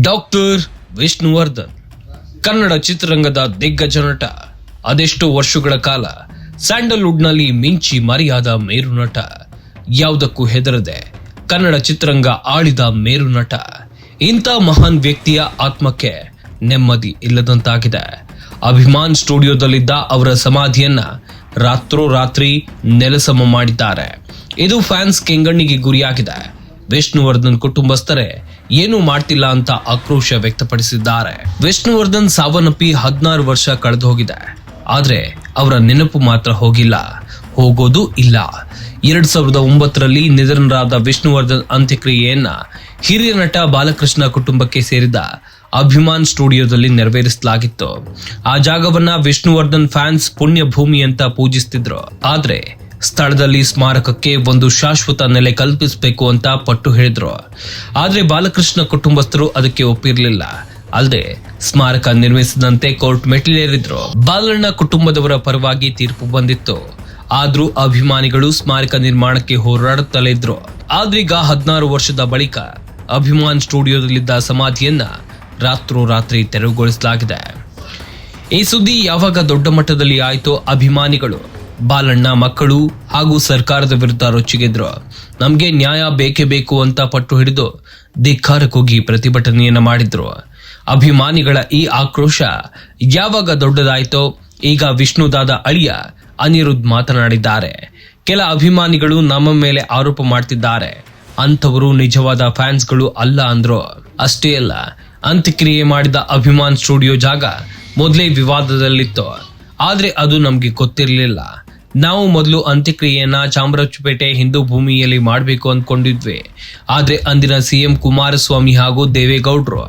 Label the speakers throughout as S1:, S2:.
S1: Doctor Vishnuvardhan. Kannada ಚಿತ್ರರಂಗದ ದಿಗ್ಗಜ ನಟ. ಅದೆಷ್ಟೋ ವರ್ಷಗಳ ಕಾಲ ಸ್ಯಾಂಡಲ್ವುಡ್ನಲ್ಲಿ ಮಿಂಚಿ ಮರೆಯಾದ ಮೇರು ನಟ. ಯಾವುದಕ್ಕೂ ಹೆದರದೆ ಕನ್ನಡ ಚಿತ್ರರಂಗ ಆಳಿದ ಮೇರು ನಟ. ಇಂಥ ಮಹಾನ್ ವ್ಯಕ್ತಿಯ ಆತ್ಮಕ್ಕೆ ನೆಮ್ಮದಿ ಇಲ್ಲದಂತಾಗಿದೆ. ಅಭಿಮಾನ್ ಸ್ಟುಡಿಯೋದಲ್ಲಿದ್ದ ಅವರ ಸಮಾಧಿಯನ್ನ ರಾತ್ರೋರಾತ್ರಿ ನೆಲಸಮ ಮಾಡಿದ್ದಾರೆ. ಇದು ಫ್ಯಾನ್ಸ್ ಕೆಂಗಣ್ಣಿಗೆ ಗುರಿಯಾಗಿದೆ. ವಿಷ್ಣುವರ್ಧನ್ ಕುಟುಂಬಸ್ಥರೇ ಏನು ಮಾಡ್ತಿಲ್ಲ ಅಂತ ಆಕ್ರೋಶ ವ್ಯಕ್ತಪಡಿಸಿದ್ದಾರೆ. ವಿಷ್ಣುವರ್ಧನ್ ಸಾವನ್ನಪ್ಪಿ ಹದಿನಾರು ವರ್ಷ ಕಳೆದು ಹೋಗಿದೆ ಆದ್ರೆ ಅವರ ನೆನಪು ಮಾತ್ರ ಹೋಗಿಲ್ಲ. ಹೋಗೋದು ಇಲ್ಲ. ಎರಡ್ ಸಾವಿರದ ಒಂಬತ್ತರಲ್ಲಿ ನಿಧನರಾದ ವಿಷ್ಣುವರ್ಧನ್ ಅಂತ್ಯಕ್ರಿಯೆಯನ್ನ ಹಿರಿಯ ನಟ ಬಾಲಕೃಷ್ಣ ಕುಟುಂಬಕ್ಕೆ ಸೇರಿದ ಅಭಿಮಾನ್ ಸ್ಟುಡಿಯೋದಲ್ಲಿ ನೆರವೇರಿಸಲಾಗಿತ್ತು. ಆ ಜಾಗವನ್ನ ವಿಷ್ಣುವರ್ಧನ್ ಫ್ಯಾನ್ಸ್ ಪುಣ್ಯ ಭೂಮಿ ಅಂತ ಪೂಜಿಸ್ತಿದ್ರು. ಆದ್ರೆ ಸ್ಥಳದಲ್ಲಿ ಸ್ಮಾರಕಕ್ಕೆ ಒಂದು ಶಾಶ್ವತ ನೆಲೆ ಕಲ್ಪಿಸಬೇಕು ಅಂತ ಪಟ್ಟು ಹೇಳಿದ್ರು. ಆದರೆ ಬಾಲಕೃಷ್ಣ ಕುಟುಂಬಸ್ಥರು ಅದಕ್ಕೆ ಒಪ್ಪಿರಲಿಲ್ಲ. ಅಲ್ಲದೆ ಸ್ಮಾರಕ ನಿರ್ಮಿಸಿದಂತೆ ಕೋರ್ಟ್ ಮೆಟ್ಟಿಲೇರಿದ್ರು. ಬಾಲಣ್ಣ ಕುಟುಂಬದವರ ಪರವಾಗಿ ತೀರ್ಪು ಬಂದಿತ್ತು. ಆದ್ರೂ ಅಭಿಮಾನಿಗಳು ಸ್ಮಾರಕ ನಿರ್ಮಾಣಕ್ಕೆ ಹೋರಾಡುತ್ತಲೇ ಇದ್ರು. ಆದ್ರೀಗ ಹದಿನಾರು ವರ್ಷದ ಬಳಿಕ ಅಭಿಮಾನ್ ಸ್ಟುಡಿಯೋದಲ್ಲಿದ್ದ ಸಮಾಧಿಯನ್ನ ರಾತ್ರೋರಾತ್ರಿ ತೆರವುಗೊಳಿಸಲಾಗಿದೆ. ಈ ಸುದ್ದಿ ಯಾವಾಗ ದೊಡ್ಡ ಮಟ್ಟದಲ್ಲಿ ಆಯಿತೋ ಅಭಿಮಾನಿಗಳು ಬಾಲಣ್ಣ, ಮಕ್ಕಳು ಹಾಗೂ ಸರ್ಕಾರದ ವಿರುದ್ಧ ರೊಚ್ಚಿಗೆದ್ರು. ನಮ್ಗೆ ನ್ಯಾಯ ಬೇಕೇ ಬೇಕು ಅಂತ ಪಟ್ಟು ಹಿಡಿದು ಧಿಕ್ಕಾರಕ್ಕೋಗಿ ಪ್ರತಿಭಟನೆಯನ್ನ ಮಾಡಿದ್ರು. ಅಭಿಮಾನಿಗಳ ಈ ಆಕ್ರೋಶ ಯಾವಾಗ ದೊಡ್ಡದಾಯ್ತೋ, ಈಗ ವಿಷ್ಣುದಾದ ಅಳಿಯ ಅನಿರುದ್ಧ್ ಮಾತನಾಡಿದ್ದಾರೆ. ಕೆಲ ಅಭಿಮಾನಿಗಳು ನಮ್ಮ ಮೇಲೆ ಆರೋಪ ಮಾಡ್ತಿದ್ದಾರೆ. ಅಂಥವರು ನಿಜವಾದ ಫ್ಯಾನ್ಸ್ಗಳು ಅಲ್ಲ ಅಂದ್ರು. ಅಷ್ಟೇ ಅಲ್ಲ, ಅಂತ್ಯಕ್ರಿಯೆ ಮಾಡಿದ ಅಭಿಮಾನ್ ಸ್ಟುಡಿಯೋ ಜಾಗ ಮೊದಲೇ ವಿವಾದದಲ್ಲಿತ್ತು. ಆದರೆ ಅದು ನಮಗೆ ಗೊತ್ತಿರಲಿಲ್ಲ. ನಾವು ಮೊದಲು ಅಂತ್ಯಕ್ರಿಯೆಯನ್ನ ಚಾಮರಾಜಪೇಟೆ ಹಿಂದೂ ಭೂಮಿಯಲ್ಲಿ ಮಾಡಬೇಕು ಅಂದ್ಕೊಂಡಿದ್ವಿ ಆದ್ರೆ ಅಂದಿನ ಸಿಎಂ ಕುಮಾರಸ್ವಾಮಿ ಹಾಗೂ ದೇವೇಗೌಡರು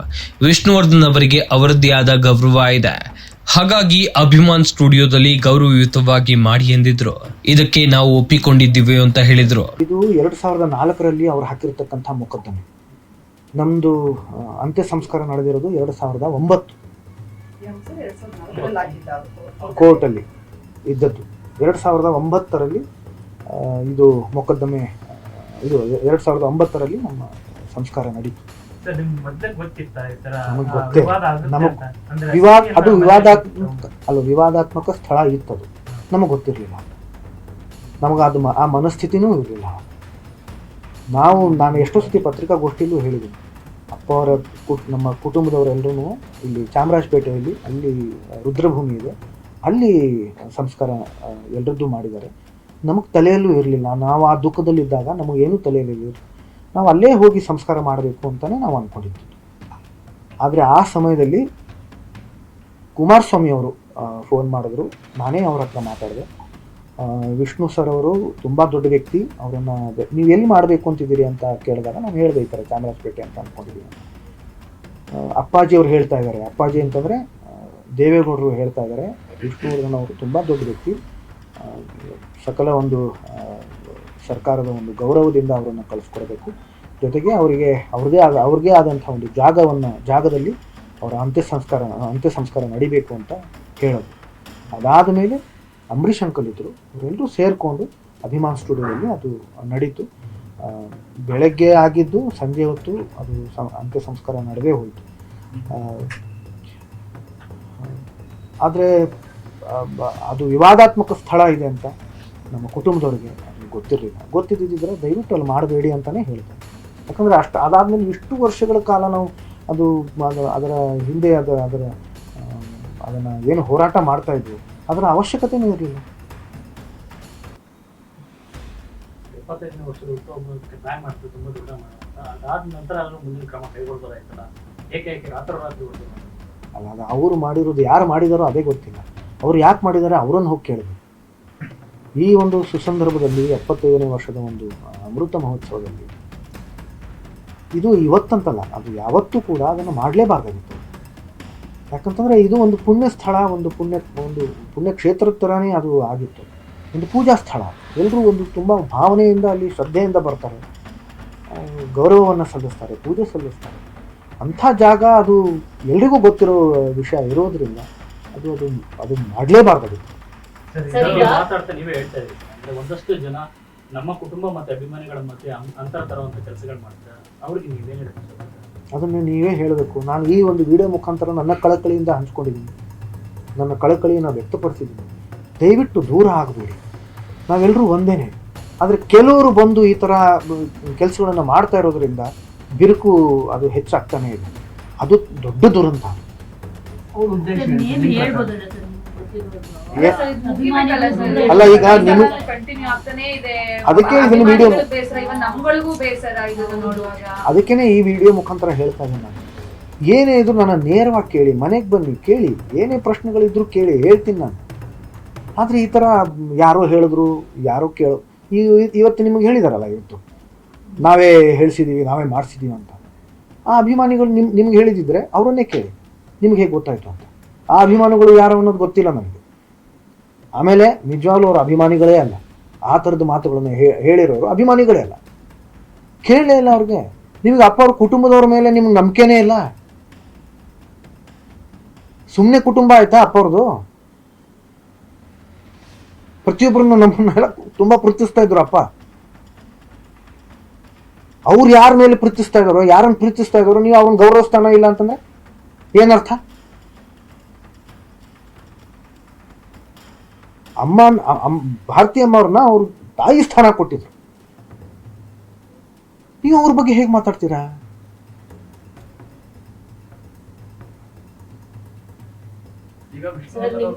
S1: ವಿಷ್ಣುವರ್ಧನ್ ಅವರಿಗೆ ಅವರದ್ದೇ ಆದ ಗೌರವ ಇದೆ. ಹಾಗಾಗಿ ಅಭಿಮಾನ್ ಸ್ಟುಡಿಯೋದಲ್ಲಿ ಗೌರವಯುತವಾಗಿ ಮಾಡಿ ಎಂದಿದ್ರು. ಇದಕ್ಕೆ ನಾವು ಒಪ್ಪಿಕೊಂಡಿದ್ದೀವಿ ಅಂತ ಹೇಳಿದ್ರು.
S2: ಇದು ಎರಡು ಸಾವಿರದ ನಾಲ್ಕರಲ್ಲಿ ಅವರು ಹಾಕಿರ್ತಕ್ಕಂಥ ಮೊಕದ್ದಮೆ. ನಮ್ದು ಅಂತ್ಯ ಸಂಸ್ಕಾರ ನಡೆದಿರೋದು ಎರಡು ಸಾವಿರದ ಒಂಬತ್ತು. ಕೋರ್ಟಲ್ಲಿ ಇದ್ದದ್ದು. ಎರಡು ಸಾವಿರದ ಒಂಬತ್ತರಲ್ಲಿ ಇದು ಮೊಕದ್ದಮೆ ಇದು ಎರಡು ಸಾವಿರದ ಒಂಬತ್ತರಲ್ಲಿ ನಮ್ಮ ಸಂಸ್ಕಾರ ನಡೀತು.
S3: ನಮಗೆ
S2: ಗೊತ್ತೇ. ನಮಗೆ ವಿವಾದ ಅದು ವಿವಾದಾತ್ಮಕ ಅಲ್ಲ ವಿವಾದಾತ್ಮಕ ಸ್ಥಳ ಇತ್ತದು. ನಮಗೆ ಗೊತ್ತಿರಲಿಲ್ಲ. ನಮಗೆ ಅದು ಆ ಮನಸ್ಥಿತಿನೂ ಇರಲಿಲ್ಲ. ನಾವು ನಾನು ಎಷ್ಟೋ ಸತಿ ಪತ್ರಿಕಾಗೋಷ್ಠಿಯಲ್ಲೂ ಹೇಳಿದ್ದೀನಿ. ಅಪ್ಪ ಅವರ ಕುಟ್ ನಮ್ಮ ಕುಟುಂಬದವರೆಲ್ಲರೂ ಇಲ್ಲಿ ಚಾಮರಾಜಪೇಟೆಯಲ್ಲಿ ಅಲ್ಲಿ ರುದ್ರಭೂಮಿ ಇದೆ. ಅಲ್ಲಿ ಸಂಸ್ಕಾರ ಎಲ್ಲರದ್ದು ಮಾಡಿದ್ದಾರೆ. ನಮಗೆ ತಲೆಯಲ್ಲೂ ಇರಲಿಲ್ಲ. ನಾವು ಆ ದುಃಖದಲ್ಲಿದ್ದಾಗ ನಮಗೇನು ತಲೆಯಲ್ಲಿ ನಾವು ಅಲ್ಲೇ ಹೋಗಿ ಸಂಸ್ಕಾರ ಮಾಡಬೇಕು ಅಂತಲೇ ನಾವು ಅಂದ್ಕೊಂಡಿದ್ದು ಆದರೆ ಆ ಸಮಯದಲ್ಲಿ ಕುಮಾರಸ್ವಾಮಿ ಅವರು ಫೋನ್ ಮಾಡಿದ್ರು. ನಾನೇ ಅವ್ರ ಹತ್ರ ಮಾತಾಡಿದೆ. ವಿಷ್ಣು ಸರ್ ಅವರು ತುಂಬ ದೊಡ್ಡ ವ್ಯಕ್ತಿ. ಅವರನ್ನು ನೀವು ಎಲ್ಲಿ ಮಾಡಬೇಕು ಅಂತಿದ್ದೀರಿ ಅಂತ ಕೇಳಿದಾಗ ನಾನು ಹೇಳಿದೆ ಈ ಥರ ಚಾಮರಾಜಪೇಟೆ ಅಂತ ಅಂದ್ಕೊಂಡಿದ್ದೀನಿ ಅಪ್ಪಾಜಿ ಅವ್ರು ಹೇಳ್ತಾ ಇದ್ದಾರೆ. ಅಪ್ಪಾಜಿ ಅಂತಂದರೆ ದೇವೇಗೌಡರು ಹೇಳ್ತಾ ಇದ್ದಾರೆ. ವಿಷ್ಣುವರ್ಧನ್ ಅವರು ತುಂಬ ದೊಡ್ಡ ವ್ಯಕ್ತಿ. ಸಕಲ ಒಂದು ಸರ್ಕಾರದ ಒಂದು ಗೌರವದಿಂದ ಅವರನ್ನು ಕಳಿಸ್ಕೊಡ್ಬೇಕು. ಜೊತೆಗೆ ಅವರಿಗೆ, ಅವ್ರದೇ ಆದ ಅವ್ರಿಗೆ ಆದಂಥ ಒಂದು ಜಾಗವನ್ನು, ಜಾಗದಲ್ಲಿ ಅವರ ಅಂತ್ಯ ಸಂಸ್ಕಾರ ಅಂತ್ಯ ಸಂಸ್ಕಾರ ನಡಿಬೇಕು ಅಂತ ಹೇಳೋದು. ಅದಾದ ಮೇಲೆ ಅಂಬರೀಷ್ ಅಂಕಲ್ ಇದ್ದರು ಅವರೆಲ್ಲರೂ ಸೇರಿಕೊಂಡು ಅಭಿಮಾನ್ ಸ್ಟುಡಿಯೋದಲ್ಲಿ ಅದು ನಡೀತು. ಬೆಳಗ್ಗೆ ಆಗಿದ್ದು ಸಂಜೆ ಹೊತ್ತು ಅದು ಅಂತ್ಯ ಸಂಸ್ಕಾರ ನಡೆದೇ ಹೋಯಿತು. ಆದರೆ ಅದು ವಿವಾದಾತ್ಮಕ ಸ್ಥಳ ಇದೆ ಅಂತ ನಮ್ಮ ಕುಟುಂಬದವ್ರಿಗೆ ಗೊತ್ತಿರಲಿಲ್ಲ. ಗೊತ್ತಿದ್ದಿದ್ರೆ ದಯವಿಟ್ಟು ಅಲ್ಲಿ ಮಾಡಬೇಡಿ ಅಂತಲೇ ಹೇಳ್ತಾರೆ. ಯಾಕಂದರೆ ಅಷ್ಟು ಅದಾದಮೇಲೆ ಇಷ್ಟು ವರ್ಷಗಳ ಕಾಲ ನಾವು ಅದು ಅದು- ಅದರ ಹಿಂದೆ ಅದರ ಅದರ ಅದನ್ನು ಏನು ಹೋರಾಟ ಮಾಡ್ತಾ ಇದ್ವಿ. ಅದರ ಅವಶ್ಯಕತೆ ಇರಲಿಲ್ಲ.
S3: ಮಾಡ್ತೀವಿ ತುಂಬಾ ದೊಡ್ಡ ಅದಾದ ನಂತರ ಆದ್ರೂ ಮುಂದಿನ ಕ್ರಮ ಕೈಗೊಳ್ಬೋದಾಯ್ತಲ್ಲ? ಏಕೆ ಏಕೆ ರಾತ್ರೋರಾತ್ರಿ ಹೊರಟು
S2: ಅಲ್ಲ ಅದು ಅವರು ಮಾಡಿರೋದು ಯಾರು ಮಾಡಿದಾರೋ ಅದೇ ಗೊತ್ತಿಲ್ಲ. ಅವ್ರು ಯಾಕೆ ಮಾಡಿದ್ದಾರೆ ಅವರನ್ನು ಹೋಗಿ ಕೇಳಬೇಕು ಈ ಒಂದು ಸುಸಂದರ್ಭದಲ್ಲಿ ಎಪ್ಪತ್ತೈದನೇ ವರ್ಷದ ಒಂದು ಅಮೃತ ಮಹೋತ್ಸವದಲ್ಲಿ ಇದು ಇವತ್ತಂತಲ್ಲ, ಅದು ಯಾವತ್ತೂ ಕೂಡ ಅದನ್ನು ಮಾಡಲೇಬಾರ್ದಾಗಿತ್ತು. ಯಾಕಂತಂದರೆ ಇದು ಒಂದು ಪುಣ್ಯ ಸ್ಥಳ, ಒಂದು ಪುಣ್ಯ, ಒಂದು ಪುಣ್ಯಕ್ಷೇತ್ರದ ಥರನೇ ಅದು ಆಗಿತ್ತು. ಒಂದು ಪೂಜಾ ಸ್ಥಳ. ಎಲ್ಲರೂ ಒಂದು ತುಂಬ ಭಾವನೆಯಿಂದ ಅಲ್ಲಿ ಶ್ರದ್ಧೆಯಿಂದ ಬರ್ತಾರೆ. ಗೌರವವನ್ನು ಸಲ್ಲಿಸ್ತಾರೆ, ಪೂಜೆ ಸಲ್ಲಿಸ್ತಾರೆ. ಅಂಥ ಜಾಗ ಅದು ಎಲ್ರಿಗೂ ಗೊತ್ತಿರೋ ವಿಷಯ ಇರೋದ್ರಿಂದ ಅದು ಅದು ಅದು
S3: ಮಾಡಲೇಬಾರ್ದು
S4: ಅದು.
S3: ಮಾತಾಡ್ತಾ ನೀವೇ ಹೇಳ್ತಾ ಇದ್ದೀರಿ ಅಂದ್ರೆ ಒಂದಷ್ಟು ಜನ ನಮ್ಮ ಕುಟುಂಬ ಮತ್ತು ಅಭಿಮಾನಿಗಳ ಮಧ್ಯೆ ಅಂತರ ಕೆಲಸಗಳು ಮಾಡ್ತಾರೆ. ಅವ್ರಿಗೆ ನೀವೇನ್ ಹೇಳ್ತೀರಾ
S2: ಅದನ್ನು ನೀವೇ ಹೇಳಬೇಕು. ನಾನು ಈ ಒಂದು ವಿಡಿಯೋ ಮುಖಾಂತರ ನನ್ನ ಕಳಕಳಿಯಿಂದ ಹಂಚ್ಕೊಂಡಿದ್ದೀನಿ. ನನ್ನ ಕಳಕಳಿಯನ್ನು ವ್ಯಕ್ತಪಡಿಸಿದ್ದೀನಿ. ದಯವಿಟ್ಟು ದೂರ ಆಗಬೇಡಿ. ನಾವೆಲ್ಲರೂ ಒಂದೇನೆ. ಆದರೆ ಕೆಲವರು ಬಂದು ಈ ಥರ ಕೆಲಸಗಳನ್ನು ಮಾಡ್ತಾ ಇರೋದ್ರಿಂದ ಬಿರುಕು ಅದು ಹೆಚ್ಚಾಗ್ತಾನೆ ಇದೆ. ಅದು ದೊಡ್ಡ ದುರಂತ.
S4: ಏನ್ ಹೇಳ್ಬೋದಲ್ಲ ಸರ್ ನಿಮ್ಗೆ
S2: ಏ- ಅಲ್ಲ, ಈಗ ನಿಮ್-
S5: ಕಂಟಿನ್ಯೂ ಆಗ್ತಾನೆ ಇದೆ.
S2: ಅದಕ್ಕೆ ಇದನ್ನ video-
S5: ಅಭಿಮಾನಿಗಳಿಗೂ ಬೇಸರ ಇವನ್ ನಮ್ಗಳಿಗೂ ಬೇಸರ ಇದನ್ನ ನೋಡುವಾಗ.
S2: ಅದಕ್ಕೇ ಈ ವಿಡಿಯೋ ಮುಖಾಂತರ ಹೇಳ್ತಾ ಇದ್ದೀನಿ ನಾನು. ಏನೇ ಇದ್ರು ನನ್ನ ನೇರವಾಗಿ ಕೇಳಿ ಮನೆಗೆ ಬನ್ನಿ ಕೇಳಿ. ಏನೇ ಪ್ರಶ್ನೆಗಳಿದ್ರು ಕೇಳಿ ಹೇಳ್ತೀನಿ ನಾನು. ಆದರೆ ಈ ಥರ ಯಾರೋ ಹೇಳಿದ್ರು ಯಾರೋ ಕೇಳು ಈ ಇವತ್ತು ನಿಮಗೆ ಹೇಳಿದಾರಲ್ಲ ಇವತ್ತು? ನಾವೇ ಹೇಳಿಸಿದ್ದೀವಿ ನಾವೇ ಮಾಡಿಸಿದ್ದೀವಿ ಅಂತ. ಆ ಅಭಿಮಾನಿಗಳು ನಿಮ್ ನಿಮ್ಗೆ ಹೇಳಿದಿದ್ರೆ ಅವರನ್ನೇ ಕೇಳಿ. ನಿಮ್ಗೆ ಹೇಗೆ ಗೊತ್ತಾಯಿತು ಅಂತ. ಆ ಅಭಿಮಾನಿಗಳು ಯಾರು ಅನ್ನೋದು ಗೊತ್ತಿಲ್ಲ ನನಗೆ ಆಮೇಲೆ ನಿಜವಾಗ್ಲೂ ಅವರು ಅಭಿಮಾನಿಗಳೇ ಅಲ್ಲ. ಆ ಥರದ ಮಾತುಗಳನ್ನು ಹೇಳಿರೋರು ಅಭಿಮಾನಿಗಳೇ ಅಲ್ಲ. ಕೇಳಲೇ ಇಲ್ಲ ಅವ್ರಿಗೆ. ನಿಮ್ಗೆ ಅಪ್ಪ ಅವ್ರ ಕುಟುಂಬದವ್ರ ಮೇಲೆ ನಿಮ್ಗೆ ನಂಬಿಕೆನೇ ಇಲ್ಲ. ಸುಮ್ಮನೆ ಕುಟುಂಬ ಆಯ್ತಾ ಅಪ್ಪ ಅವ್ರದ್ದು ಪ್ರತಿಯೊಬ್ಬರನ್ನು ನಮ್ಮನ್ನೆಲ್ಲ ತುಂಬಾ ಪ್ರೀತಿಸ್ತಾ ಇದ್ರು ಅಪ್ಪ. ಅವ್ರು ಯಾರ ಮೇಲೆ ಪ್ರೀತಿಸ್ತಾ ಇದಾರೋ, ಯಾರನ್ನ ಪ್ರೀತಿಸ್ತಾ ಇದ್ದಾರೋ ನೀವು ಅವ್ರನ್ನ ಗೌರವಿಸ್ತಾನೋ ಇಲ್ಲ ಅಂತಂದ್ರೆ ಏನರ್ಥ ಅಮ್ಮ ಭಾರತೀಯ ಅಮ್- ಭಾರತಿ ಅಮ್ಮವ್ರನ್ನ ಅವ್ರ ತಾಯಿ ಸ್ಥಾನ ಕೊಟ್ಟಿದ್ರು. ನೀವು ಅವ್ರ ಬಗ್ಗೆ ಹೇಗೆ ಮಾತಾಡ್ತೀರಾ?
S6: ಈಗ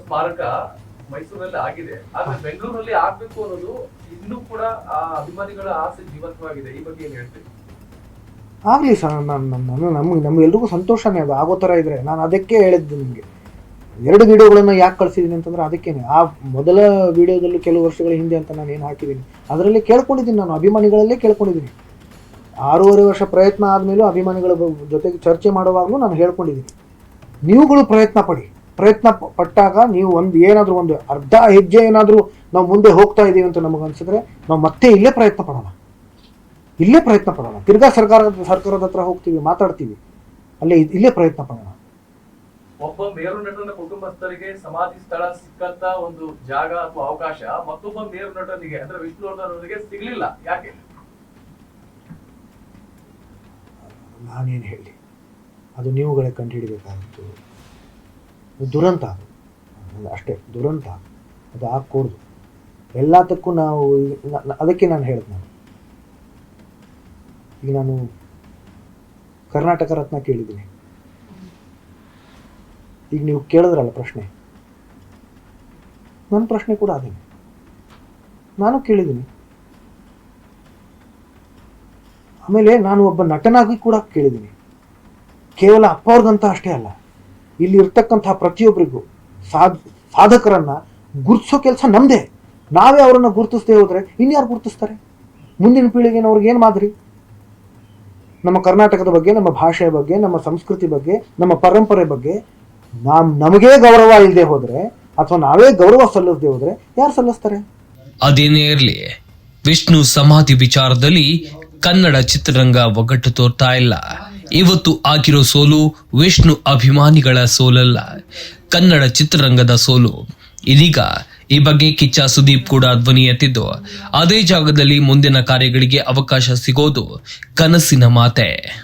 S6: ಸ್ಮಾರಕ ಮೈಸೂರಲ್ಲಿ ಆಗಿದೆ. ಆದ್ರೆ ಬೆಂಗಳೂರಲ್ಲಿ ಆಗ್ಬೇಕು ಅನ್ನೋದು ಇನ್ನೂ ಕೂಡ ಆ ಅಭಿಮಾನಿಗಳ ಆಸೆ ಜೀವಂತವಾಗಿದೆ. ಈ ಬಗ್ಗೆ ಏನ್ ಹೇಳ್ತೀವಿ
S2: ಆಗಲಿ ಸರ್ ನಾನು ನಾನು ನಮ್ಗೆ ಎಲ್ರಿಗೂ ಸಂತೋಷನೇ ಅದು. ಆಗೋ ಥರ ಇದ್ರೆ ನಾನು ಅದಕ್ಕೆ ಹೇಳಿದ್ದೆ ನಿಮಗೆ. ಎರಡು ವೀಡಿಯೋಗಳನ್ನು ಯಾಕೆ ಕಳಿಸಿದ್ದೀನಿ ಅಂತಂದ್ರೆ ಅದಕ್ಕೇನೆ. ಆ ಮೊದಲ ವೀಡಿಯೋದಲ್ಲೂ ಕೆಲವು ವರ್ಷಗಳ ಹಿಂದೆ ಅಂತ ನಾನು ಏನು ಹಾಕಿದ್ದೀನಿ ಅದರಲ್ಲಿ ಕೇಳ್ಕೊಂಡಿದ್ದೀನಿ ನಾನು, ಅಭಿಮಾನಿಗಳಲ್ಲೇ ಕೇಳ್ಕೊಂಡಿದ್ದೀನಿ ಆರೂವರೆ ವರ್ಷ ಪ್ರಯತ್ನ ಆದಮೇಲೂ ಅಭಿಮಾನಿಗಳ ಜೊತೆಗೆ ಚರ್ಚೆ ಮಾಡುವಾಗಲೂ ನಾನು ಹೇಳ್ಕೊಂಡಿದ್ದೀನಿ ನೀವುಗಳು ಪ್ರಯತ್ನ ಪಡಿ. ಪ್ರಯತ್ನ ಪಟ್ಟಾಗ ನೀವು ಒಂದು ಏನಾದರೂ ಒಂದು ಅರ್ಧ ಹೆಜ್ಜೆ ಏನಾದರೂ ನಾವು ಮುಂದೆ ಹೋಗ್ತಾ ಇದ್ದೀವಿ ಅಂತ ನಮಗೆ ಅನ್ಸಿದ್ರೆ ನಾವು ಮತ್ತೆ ಇಲ್ಲೇ ಪ್ರಯತ್ನ ಪಡೋಣ. ಇಲ್ಲೇ ಪ್ರಯತ್ನ ಪಡೋಣ. ತಿರ್ಗಾ ಸರ್ಕಾರದ ಸರ್ಕಾರದ ಹತ್ರ ಹೋಗ್ತೀವಿ ಮಾತಾಡ್ತೀವಿ. ಅಲ್ಲೇ ಇಲ್ಲೇ ಪ್ರಯತ್ನ ಪಡೋಣ.
S6: ಒಬ್ಬ ಮೇರು ನಟನ ಕುಟುಂಬಸ್ಥರಿಗೆ ಸಮಾಧಿ ಸ್ಥಳ ಸಿಕ್ಕಂತ ಒಂದು ಜಾಗ ಅಥವಾ ಅವಕಾಶ ಮತ್ತೊಬ್ಬ ಮೇರು ನಟನಿಗೆ ಅಂದ್ರೆ ವಿಷ್ಣುವರ್ಧನ್ ಅವರಿಗೆ ಸಿಗ್ಲಿಲ್ಲ. ಯಾಕೆ?
S2: ನಾನೇನು ಹೇಳಿ? ಅದು ನೀವುಗಳೇ ಕಂಡುಹಿಡಿಬೇಕಾಗಿತ್ತು ದುರಂತ ಅದು. ಅಷ್ಟೇ ದುರಂತ ಅದು. ಆಗ್ಕೂಡ್ದು ಎಲ್ಲದಕ್ಕೂ ನಾವು ಅದಕ್ಕೆ ನಾನು ಹೇಳಿದೆ ನಾನು. ಈಗ ನಾನು ಕರ್ನಾಟಕ ರತ್ನ ಕೇಳಿದ್ದೀನಿ. ಈಗ ನೀವು ಕೇಳಿದ್ರಲ್ಲ ಪ್ರಶ್ನೆ. ನನ್ನ ಪ್ರಶ್ನೆ ಕೂಡ ಅದೇನೆ ನಾನು ಕೇಳಿದ್ದೀನಿ. ಆಮೇಲೆ ನಾನು ಒಬ್ಬ ನಟನಾಗಿ ಕೂಡ ಕೇಳಿದ್ದೀನಿ. ಕೇವಲ ಅಪ್ಪ ಅಷ್ಟೇ ಅಲ್ಲ. ಇಲ್ಲಿ ಇರ್ತಕ್ಕಂತಹ ಪ್ರತಿಯೊಬ್ಬರಿಗೂ ಸಾಧ ಸಾಧಕರನ್ನ ಗುರುತಿಸೋ ಕೆಲಸ ನಮ್ಮದೇ ನಾವೇ ಅವರನ್ನು ಗುರುತಿಸದೆ ಹೋದ್ರೆ ಇನ್ಯಾರು ಗುರುತಿಸ್ತಾರೆ? ಮುಂದಿನ ಪೀಳಿಗೆನ ಅವ್ರಿಗೆ ಏನು ಮಾದರಿ? ನಮ್ಮ ಕರ್ನಾಟಕದ ಬಗ್ಗೆ, ನಮ್ಮ ಭಾಷೆಯ ಬಗ್ಗೆ, ನಮ್ಮ ಸಂಸ್ಕೃತಿ ಬಗ್ಗೆ, ನಮ್ಮ ಪರಂಪರೆ ಬಗ್ಗೆ ನಾಮ್, ನಮಗೇ ಗೌರವ ಇಲ್ಲದೆ ಹೋದ್ರೆ ಅಥವಾ ನಾವೇ ಗೌರವ ಸಲ್ಲಿಸದೆ ಹೋದ್ರೆ ಯಾರು ಸಲ್ಲಿಸ್ತಾರೆ?
S1: ಅದೇನೇ ಇರಲಿ, ವಿಷ್ಣು ಸಮಾಧಿ ವಿಚಾರದಲ್ಲಿ ಕನ್ನಡ ಚಿತ್ರರಂಗ ಒಗ್ಗಟ್ಟು ತೋರ್ತಾ ಇಲ್ಲ. ಇವತ್ತು ಆಗಿರೋ ಸೋಲು ವಿಷ್ಣು ಅಭಿಮಾನಿಗಳ ಸೋಲಲ್ಲ, ಕನ್ನಡ ಚಿತ್ರರಂಗದ ಸೋಲು. ಇದೀಗ ಈ ಬಗ್ಗೆ ಕಿಚ್ಚ ಸುದೀಪ್ ಕೂಡ ಧ್ವನಿ ಎತ್ತಿದ್ದು ಅದೇ ಜಾಗದಲ್ಲಿ ಮುಂದಿನ ಕಾರ್ಯಗಳಿಗೆ ಅವಕಾಶ ಸಿಗೋದು ಕನಸಿನ ಮಾತೆ.